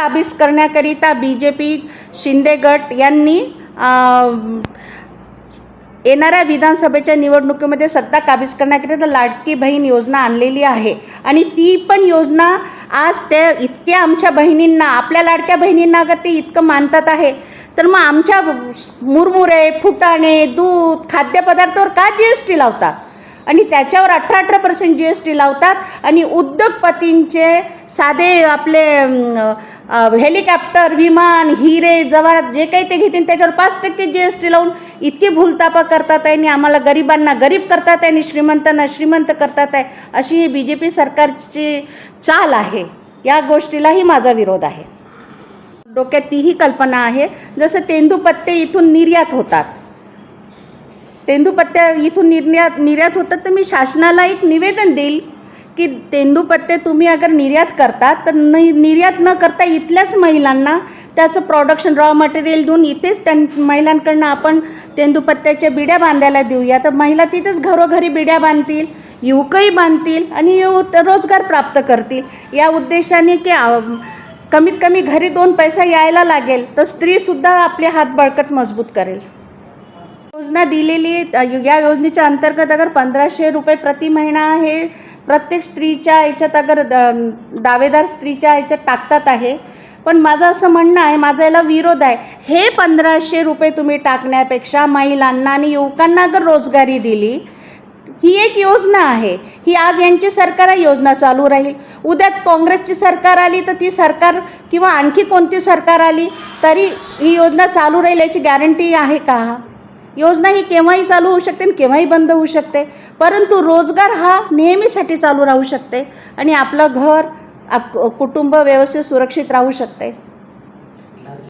काबीज करण्याकरिता B J P Shinde गट यांनी येणाऱ्या विधानसभेच्या निवडणुकीमध्ये सत्ता काबीज करण्याकरिता लाडकी बहीण योजना आणलेली आहे. आणि ती पण योजना आज त्या इतक्या आमच्या बहिणींना आपल्या लाडक्या बहिणींना अगर ते इतकं मानतात आहे. तर मग आमच्या मुरमुरे फुटाणे दूध खाद्यपदार्थावर का जी एस टी लावतात आणि त्याच्यावर अठरा अठरा पर्सेंट जी एस टी लावतात. आणि उद्योगपतींचे साधे आपले हेलिकॉप्टर विमान हिरे जवाहरात जे काही ते घेतील त्याच्यावर पाच टक्के जी एस टी लावून इतकी भूलतापा करतात आहे आणि आम्हाला गरिबांना गरीब करतात आहे आणि श्रीमंतांना श्रीमंत करतात आहे. अशी ही बी जे पी सरकारची चाल आहे. या गोष्टीलाही माझा विरोध आहे. डोक्यात तीही कल्पना आहे. जसं तेंदूपत्ते इथून निर्यात होतात. तेंदूपत्त्या इथून निर्यात निर्यात होतात तर मी शासनाला एक निवेदन देईल की तेंदूपत्ते तुम्ही अगर निर्यात करता तर न निर्यात न करता इथल्याच महिलांना त्याचं प्रोडक्शन रॉ मटेरियल देऊन इथेच त्यां महिलांकडनं आपण तेंदूपत्त्याच्या बिड्या बांधायला देऊया. तर महिला तिथेच घरोघरी बिड्या बांधतील युवकही बांधतील आणि यु रोजगार प्राप्त करतील. या उद्देशाने की कमीत कमी घरी दोन पैसा यायला लागेल तर स्त्रीसुद्धा आपले हात बळकट मजबूत करेल. योजना दिलेली या योजनेच्या अंतर्गत अगर पंधराशे रुपये प्रति महिना हे प्रत्येक स्त्रीच्या याच्यात अगर द- दावेदार स्त्रीच्या याच्यात टाकतात आहे. पण माझं असं म्हणणं आहे माझा याला विरोध आहे. हे पंधराशे रुपये तुम्ही टाकण्यापेक्षा महिलांना आणि युवकांना अगर रोजगारी दिली ही एक योजना आहे. ही आज यांची सरकार योजना चालू राहील. उद्यात काँग्रेसची सरकार आली तर ती सरकार किंवा आणखी कोणती सरकार आली तरी ही योजना चालू राहील याची गॅरंटी आहे का? योजना ही केव्हाही चालू होऊ शकते आणि केव्हाही बंद होऊ शकते. परंतु रोजगार हा नेहमीसाठी चालू राहू शकते आणि आपलं घर आप कुटुंब व्यवस्थित सुरक्षित राहू शकते.